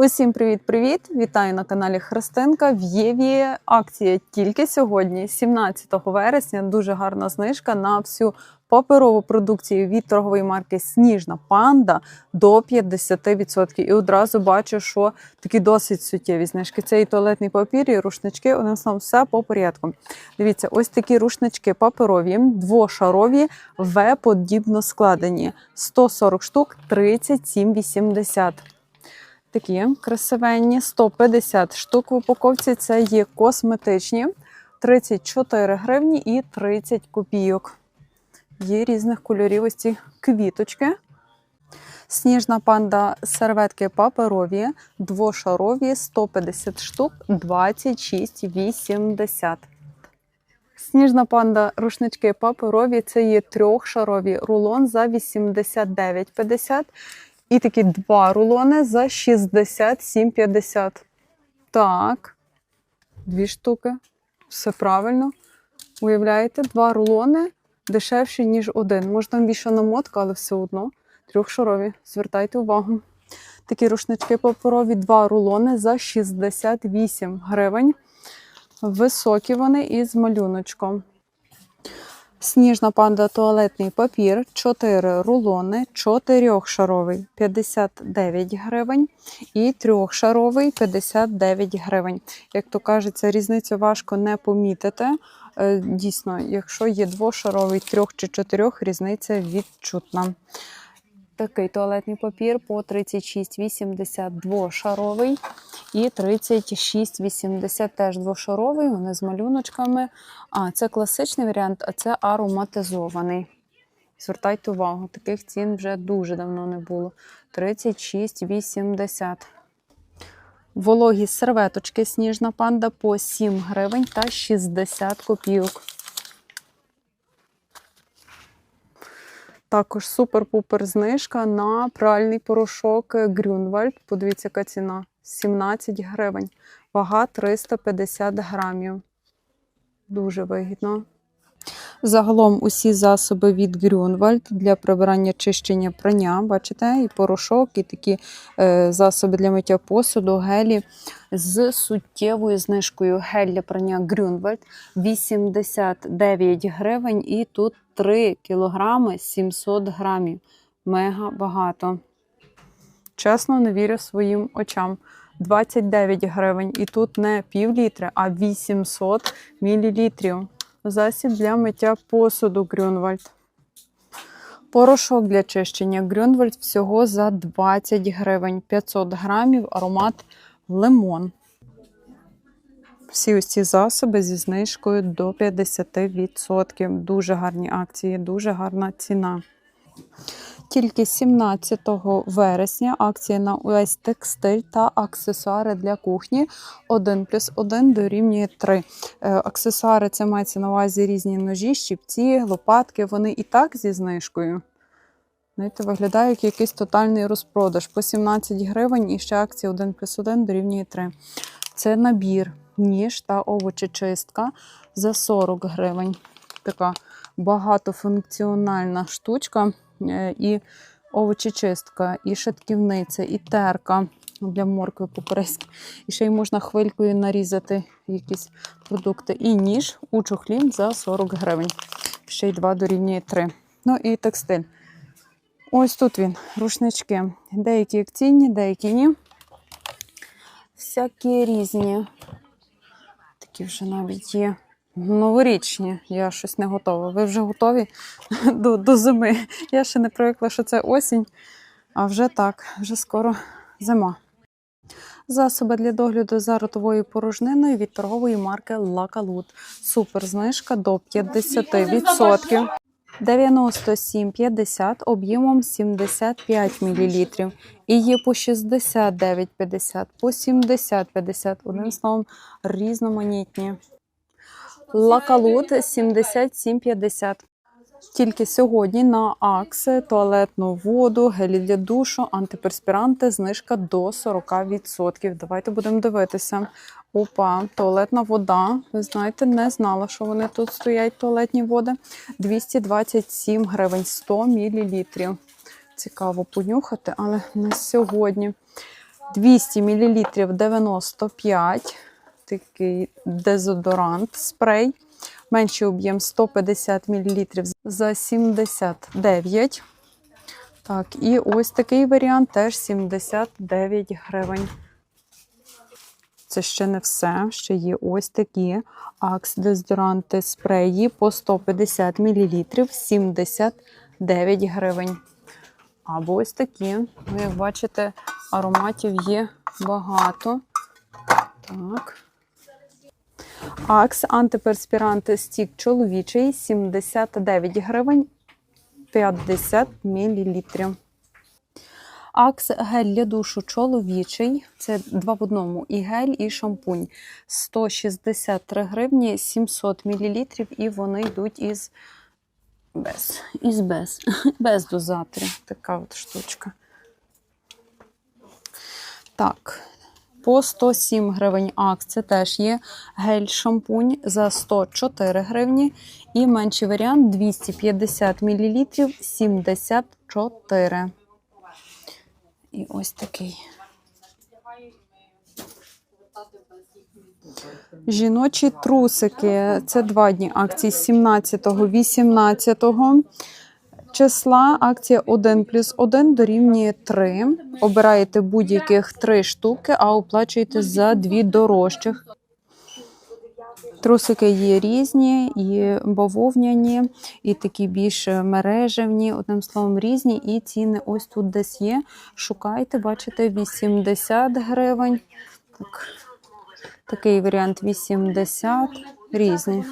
Усім привіт-привіт! Вітаю на каналі Христинка. В Єві акція тільки сьогодні, 17 вересня. Дуже гарна знижка на всю паперову продукцію від торгової марки Сніжна Панда до 50%. І одразу бачу, що такі досить суттєві знижки. Це і туалетний папір, і рушнички. Нас там все по порядку. Дивіться, ось такі рушнички паперові, двошарові, В-подібно складені. 140 штук, 37,80. Такі красивенні, 150 штук в упаковці. Це є косметичні, 34 гривні і 30 копійок. Є різних кольорів ось квіточки. Сніжна панда серветки паперові, двошарові, 150 штук, 26,80. Сніжна панда рушнички паперові. Це є трьохшарові рулон за 89,50. І такі два рулони за 67,50. Так. Дві штуки. Все правильно. Уявляєте, два рулони дешевші, ніж один. Може, там більше намотка, але все одно. Трьохшарові. Звертайте увагу. Такі рушнички паперові, два рулони за 68 гривень. Високі вони із малюночком. Сніжна панда туалетний папір, 4 рулони, 4-шаровий 59 гривень і 3-шаровий 59 гривень. Як то кажеться, різницю важко не помітити. Е, Дійсно, якщо є двошаровий, трьох чи чотирьох, різниця відчутна. Такий туалетний папір по 36,80 двошаровий і 36,80 теж двошаровий. Вони з малюночками. А, це класичний варіант, а це ароматизований. Звертайте увагу, таких цін вже дуже давно не було. 36,80. Вологі серветочки сніжна панда по 7 гривень та 60 копійок. Також супер-пупер знижка на пральний порошок Грюнвальд. Подивіться, яка ціна 17 гривень. Вага 350 грамів. Дуже вигідно. Загалом усі засоби від Грюнвальд для прибирання чищення прання. Бачите, і порошок, і такі е, засоби для миття посуду, гелі з суттєвою знижкою. Гель для прання Грюнвальд 89 гривень, і тут 3 кілограми 700 грамів. Мега багато. Чесно, не вірю своїм очам. 29 гривень. І тут не пів літра, а 800 мілілітрів. Засіб для миття посуду Грюнвальд. Порошок для чищення Грюнвальд всього за 20 гривень. 500 грамів, аромат лимон. Всі ці засоби зі знижкою до 50%. Дуже гарні акції, дуже гарна ціна. Тільки 17 вересня акція на увесь текстиль та аксесуари для кухні 1 плюс 1 дорівнює 3. Е, Аксесуари це мається на увазі різні ножі, щипці, лопатки. Вони і так зі знижкою. Знаєте, виглядає як якийсь тотальний розпродаж. По 17 гривень і ще акція 1 плюс 1 дорівнює 3. Це набір, ніж та овочечистка за 40 гривень. Така багатофункціональна штучка. Е, і овочечистка, і шатківниця, і терка для моркви по-корейськи. І ще й можна хвилькою нарізати якісь продукти. І ніж у чохлі за 40 гривень. Ще й 2 дорівнює 3. Ну і текстиль. Ось тут він, рушнички. Деякі акційні, деякі ні. Всякі різні. Такі вже навіть є. Новорічні, я щось не готова. Ви вже готові до до зими. Я ще не привикла, що це осінь, а вже так, вже скоро зима. Засоби для догляду за ротовою порожниною від торгової марки Лакалут. Супер знижка до 50%. 97,50 об'ємом 75 мл. І є по 69,50, по 70,50. Одним словом, різноманітні. Лакалут 77,50. Тільки сьогодні на Акси, туалетну воду, гелі для душу, антиперспіранти, знижка до 40%. Давайте будемо дивитися. Опа, туалетна вода. Ви знаєте, не знала, що вони тут стоять, туалетні води. 227 гривень, 100 мл. Цікаво понюхати, але не сьогодні. 200 мл 95. Такий дезодорант спрей. Менший об'єм 150 мл за 79. Так, і ось такий варіант теж 79 гривень. Це ще не все. Ще є ось такі акс дезодоранти спреї по 150 мл 79 гривень. Або ось такі. Ну, як бачите, ароматів є багато. Так. Акс антиперспірант стік чоловічий 79 гривень 50 мл. Акс гель для душу чоловічий. Це два в одному. І гель, і шампунь. 163 гривні 700 мл. І вони йдуть із без. Із без. Без дозаторів. Така от штучка. Так. По 107 гривень акс. Це теж є гель-шампунь за 104 гривні. І менший варіант 250 мл 74. І ось такий. Жіночі трусики. Це два дні акції 17-18 числа. Акція 1 плюс 1 дорівнює 3. Обираєте будь-яких 3 штуки, а оплачуєте за дві дорожчих. Трусики є різні, і бавовняні, і такі більш мережевні, одним словом, різні. І ціни ось тут десь є. Шукайте, бачите, 80 гривень. Так, такий варіант 80, різні.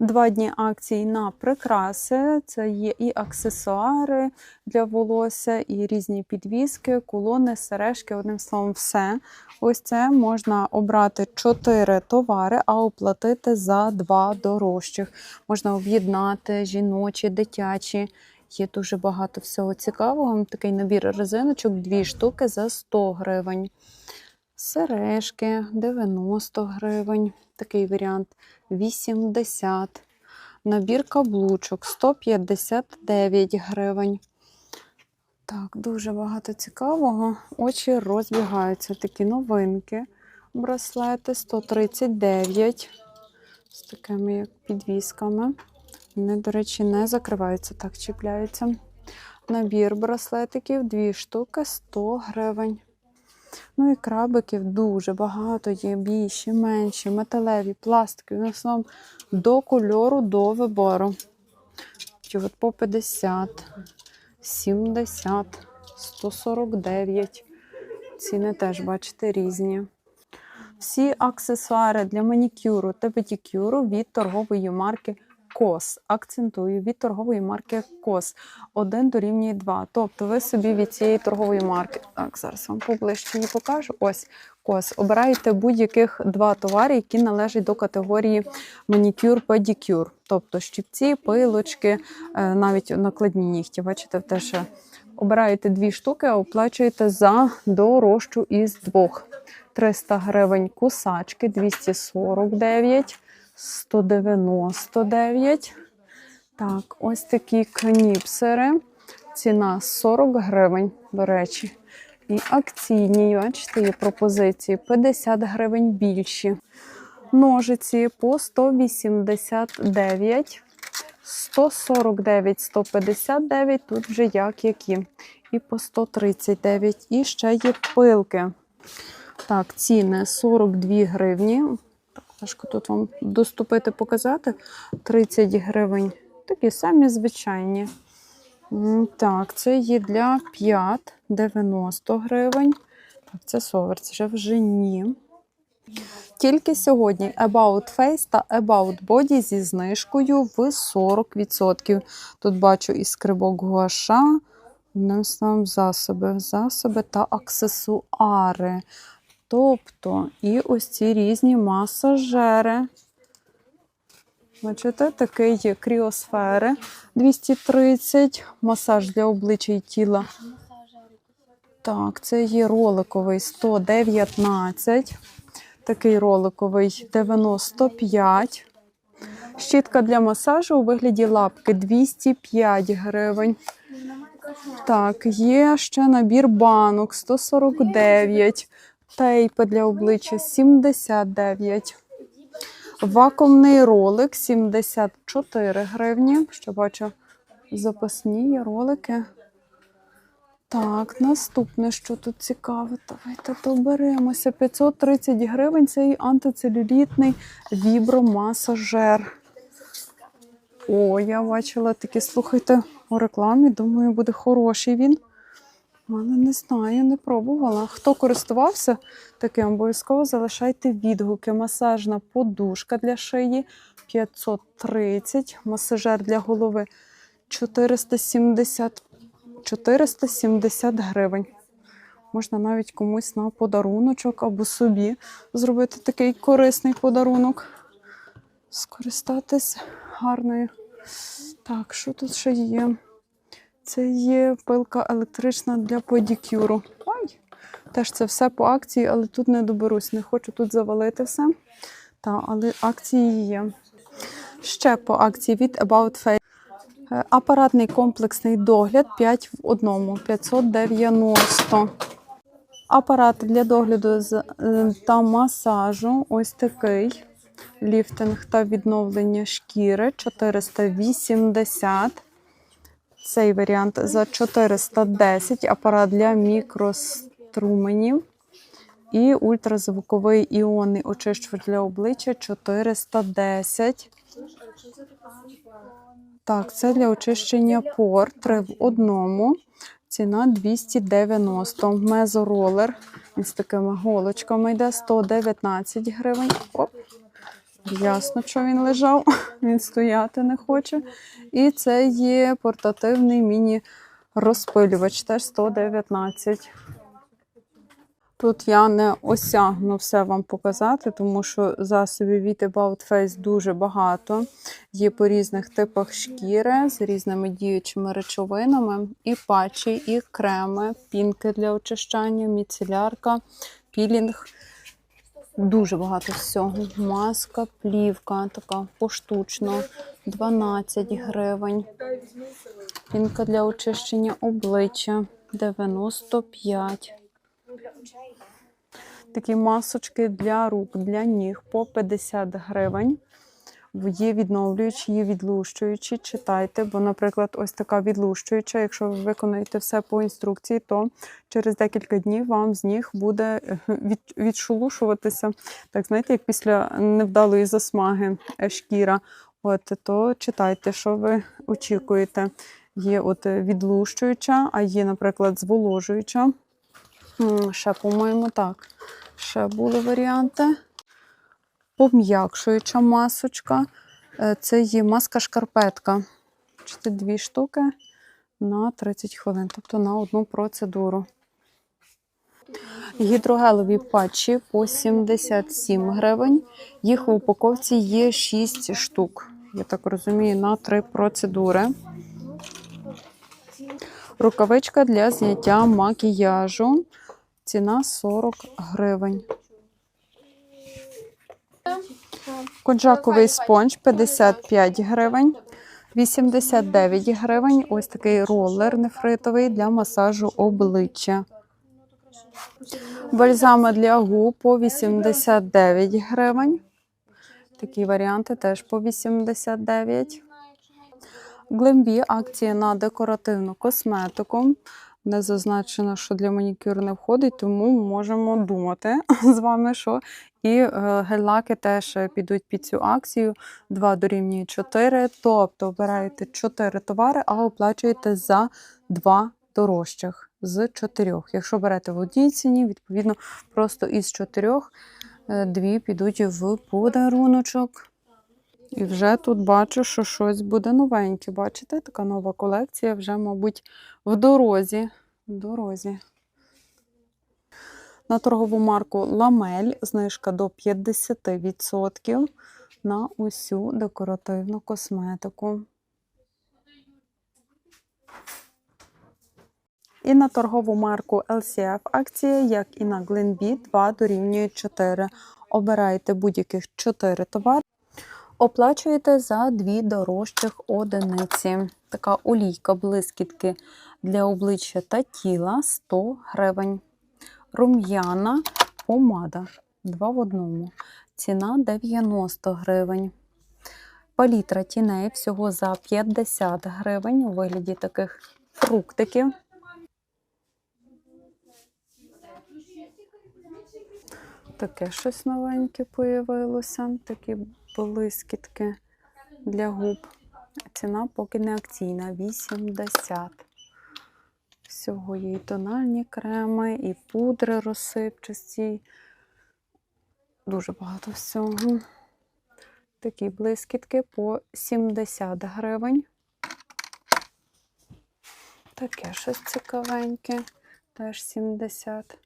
Два дні акцій на прикраси. Це є і аксесуари для волосся, і різні підвіски, кулони, сережки. Одним словом, все. Ось це можна обрати 4 товари, а оплатити за два дорожчих. Можна об'єднати жіночі, дитячі. Є дуже багато всього цікавого. Такий набір резиночок, дві штуки за 100 гривень. Сережки 90 гривень. Такий варіант 80. Набір каблучок 159 гривень. Так, дуже багато цікавого. Очі розбігаються. Такі новинки. Браслети 139. З такими як підвісками. Вони, до речі, не закриваються, так чіпляються. Набір браслетиків, дві штуки 100 гривень. Ну і крабиків дуже багато є, більші, менші, металеві, пластикові. В основному до кольору, до вибору. Ті от по 50, 70, 149. Ціни теж, бачите, різні. Всі аксесуари для манікюру та педикюру від торгової марки Кос. Акцентую від торгової марки Кос. Один дорівнює 2. Тобто ви собі від цієї торгової марки. Так, зараз вам поближче її покажу. Ось Кос. Обираєте будь-яких два товари, які належать до категорії манікюр-педикюр. Тобто щипці, пилочки, е, навіть накладні нігті. Бачите, теж обираєте дві штуки, а оплачуєте за дорожчу із двох. 300 гривень кусачки, 249, 199. Так, ось такі кніпсери. Ціна 40 гривень, до речі. І акційні, бачите, є пропозиції 50 гривень більші. Ножиці по 189, 149, 159, тут вже як які. І по 139. І ще є пилки. Так, ціни 42 гривні. Важко тут вам доступити, показати. 30 гривень. Такі самі звичайні. Так, це є для 5, 90 гривень. Так, це совер, це вже вже ні. Тільки сьогодні About Face та About Body зі знижкою в 40%. Тут бачу і скрибок гуаша, словом, засоби, засоби та аксесуари. Тобто, і ось ці різні масажери. Бачите, такий є кріосфери 230, масаж для обличчя і тіла. Так, це є роликовий 119, такий роликовий 95. Щітка для масажу у вигляді лапки 205 гривень. Так, є ще набір банок 149, тейпи для обличчя 79. Вакуумний ролик 74 гривні. Ще бачу запасні ролики. Так, наступне, що тут цікаве, давайте доберемося. 530 гривень цей антицелюлітний вібромасажер. О, я бачила такі, слухайте, у рекламі. Думаю, буде хороший він. Але не знаю, не пробувала. Хто користувався таким, обов'язково залишайте відгуки. Масажна подушка для шиї 530, масажер для голови 470, 470 гривень. Можна навіть комусь на подаруночок або собі зробити такий корисний подарунок. Скористатись гарною. Так, що тут ще є? Це є пилка електрична для pedикюру. Ой, теж це все по акції, але тут не доберусь. Не хочу тут завалити все. Та, але акції є. Ще по акції від About Face. Е, Апаратний комплексний догляд 5 в одному 590. Апарат для догляду е, та масажу ось такий. Ліфтинг та відновлення шкіри 480. Цей варіант за 410. Апарат для мікроструменів. І ультразвуковий іонний очищувач для обличчя 410. Так, це для очищення пор 3 в одному. Ціна 290. Мезоролер. Він з такими голочками йде 119 гривень. Оп. Ясно, що він лежав, він стояти не хоче. І це є портативний міні-розпилювач, теж 119. Тут я не осягну все вам показати, тому що засобів від About Face дуже багато. Є по різних типах шкіри з різними діючими речовинами, і патчі, і креми, пінки для очищання, міцелярка, пілінг. Дуже багато всього. Маска, плівка, така поштучно, 12 гривень. Пінка для очищення обличчя 95. Такі масочки для рук, для ніг по 50 гривень. Є відновлюючі, є відлущуючі. Читайте, бо, наприклад, ось така відлущуюча. Якщо ви виконуєте все по інструкції, то через декілька днів вам з ніг буде е, від, відшелушуватися. Так, знаєте, як після невдалої засмаги е, шкіра. От то читайте, що ви очікуєте. Є от е, відлущуюча, а є, наприклад, зволожуюча. Ще, по-моєму, так. Ще були варіанти. Пом'якшуюча масочка. Е, Це є маска-шкарпетка. Бачите, дві штуки на 30 хвилин, тобто на одну процедуру. Гідрогелові патчі по 77 гривень. Їх в упаковці є 6 штук. Я так розумію, на 3 процедури. Рукавичка для зняття макіяжу. Ціна 40 гривень. Конжаковий спонж 55 гривень. 89 гривень. Ось такий ролер нефритовий для масажу обличчя. Бальзами для губ по 89 гривень. Такі варіанти теж по 89. Глембі акція на декоративну косметику. Не зазначено, що для манікюру не входить, тому можемо думати з вами, що і е, гель-лаки теж підуть під цю акцію. 2 дорівнює 4. Тобто обираєте 4 товари, а оплачуєте за 2 дорожчих з 4. Якщо берете в одній ціні, відповідно, просто із 4 дві підуть в подаруночок. І вже тут бачу, що щось буде новеньке. Бачите, така нова колекція вже, мабуть, в дорозі. В дорозі. На торгову марку Ламель знижка до 50% на усю декоративну косметику. І на торгову марку LCF акція, як і на Glenbee, 2 дорівнює 4. Обирайте будь-яких 4 товари. Оплачуєте за дві дорожчих одиниці. Така олійка блискітки для обличчя та тіла 100 гривень. Рум'яна помада 2 в одному. Ціна 90 гривень. Палітра тіней всього за 50 гривень у вигляді таких фруктиків. Таке щось новеньке появилося. Такі блискітки для губ. Ціна поки не акційна 80. Всього є і тональні креми, і пудри розсипчасті. Дуже багато всього. Такі блискітки по 70 гривень. Таке щось цікавеньке, теж 70.